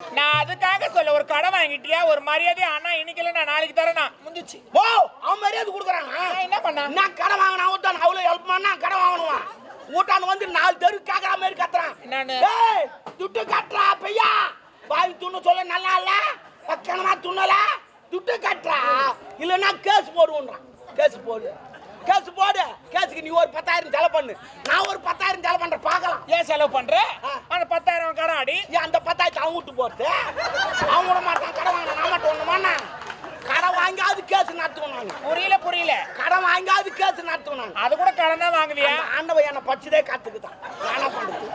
நான் அதுக்காக சொல்ல ஒரு கடை வாங்கிட்டியா? ஒரு மரியாதை அண்ணா இன்னைக்கு இல்ல நான் நாளைக்கு தரேன் நான் முடிஞ்சிச்சு. ஓ அவன் மரியாதை கொடுக்குறான்? நான் என்ன பண்ணா? நான் கடை வாங்கினா ஊட்டான் அவ்வளோ ஹெல்ப் பண்ணா கடை வாங்கணுமா? ஊட்டான் வந்து நாலு தெரு கேட்கற மாதிரி கத்துறான். என்னன்னு? துட்டு கட்டுறா பையா? வாய் துண்ணு சொல்ல நல்லா இல்ல? பக்கமா துண்ணல? துட்டு கட்டுறா? இல்லைன்னா கேஸ் போடுவோன்றான். கேஸ் போடு. கேஸ் போடு. கேஸுக்கு நீ ஒரு பத்தாயிரம் செலவு பண்ணு. நான் ஒரு பத்தாயிரம் செலவு பண்றேன் பார்க்கலாம். ஏன் செலவு பண்ற. அந்த பத்தாயிரம் கடை அடி அந்த பத்தாயிரத்தை அவன் விட்டு போறது அவன் விட மாட்டான் கடை வாங்கின நான் மட்டும் ஒண்ணுமாண்ணா கடை வாங்காது கேஸ் நடத்துவோம் புரியல புரியல. கடை வாங்காது கேஸ் நடத்துவோம் அது கூட கடன் தான் வாங்குவியா? அந்த ஆண்டவன் என்னை படிச்சதே காத்துக்குதான் என்ன பண்றது?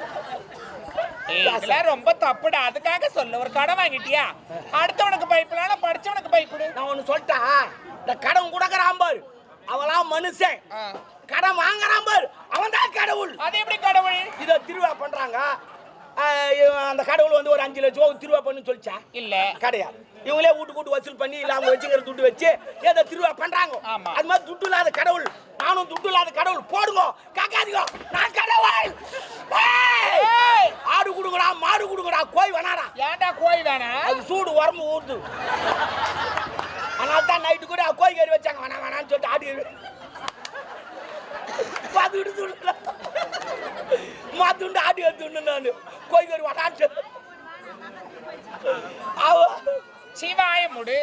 இதெல்லாம் ரொம்ப தப்புடா. அதுக்காக சொல்ல. ஒரு கடை வாங்கிட்டியா? அடுத்தவனுக்கு பைப்புல படிச்சவனுக்கு பைப்புடு நான் ஒண்ணு சொல்லிட்டா இந்த கடன் கொடுக்கறான் பாரு. அவளாம் மனுஷன். கடன் வாங்குறான் பாரு. அவன் தான் கடவுள். அது எப்படி கடவுள்? இதை திருவிழா பண்றாங்க. அந்த கடவுள் வந்து ஒரு அஞ்சு லட்சம் திருவிழா பண்ணு சொல்லிச்சா? இல்ல. கிடையாது இவங்களே வீட்டு கூட்டு வசூல் பண்ணி இல்ல அவங்க வச்சுக்கிற துட்டு வச்சு ஏதோ திருவிழா பண்றாங்க. அது மாதிரி துட்டு இல்லாத கடவுள். நானும் துட்டு இல்லாத கடவுள். போடுங்க. காக்காதீங்க நான் கடவுள்! ஆடு கொடுங்கடா மாடு கொடுங்கடா கோய் வேணாடா. ஏன்டா கோய் வேணா? அது சூடு உரம்பு ஊறுது. கோழி கறி வச்சாங்க. வேணா வேணான்னு சொல்லிட்டு ஆடி பார்த்து பார்த்துக்கிட்டு துண்டுல மாத்துண்டு ஆடி எடுத்துண்டு நான். கோழி கறி வேணான்னு அவ சிவாயமுடு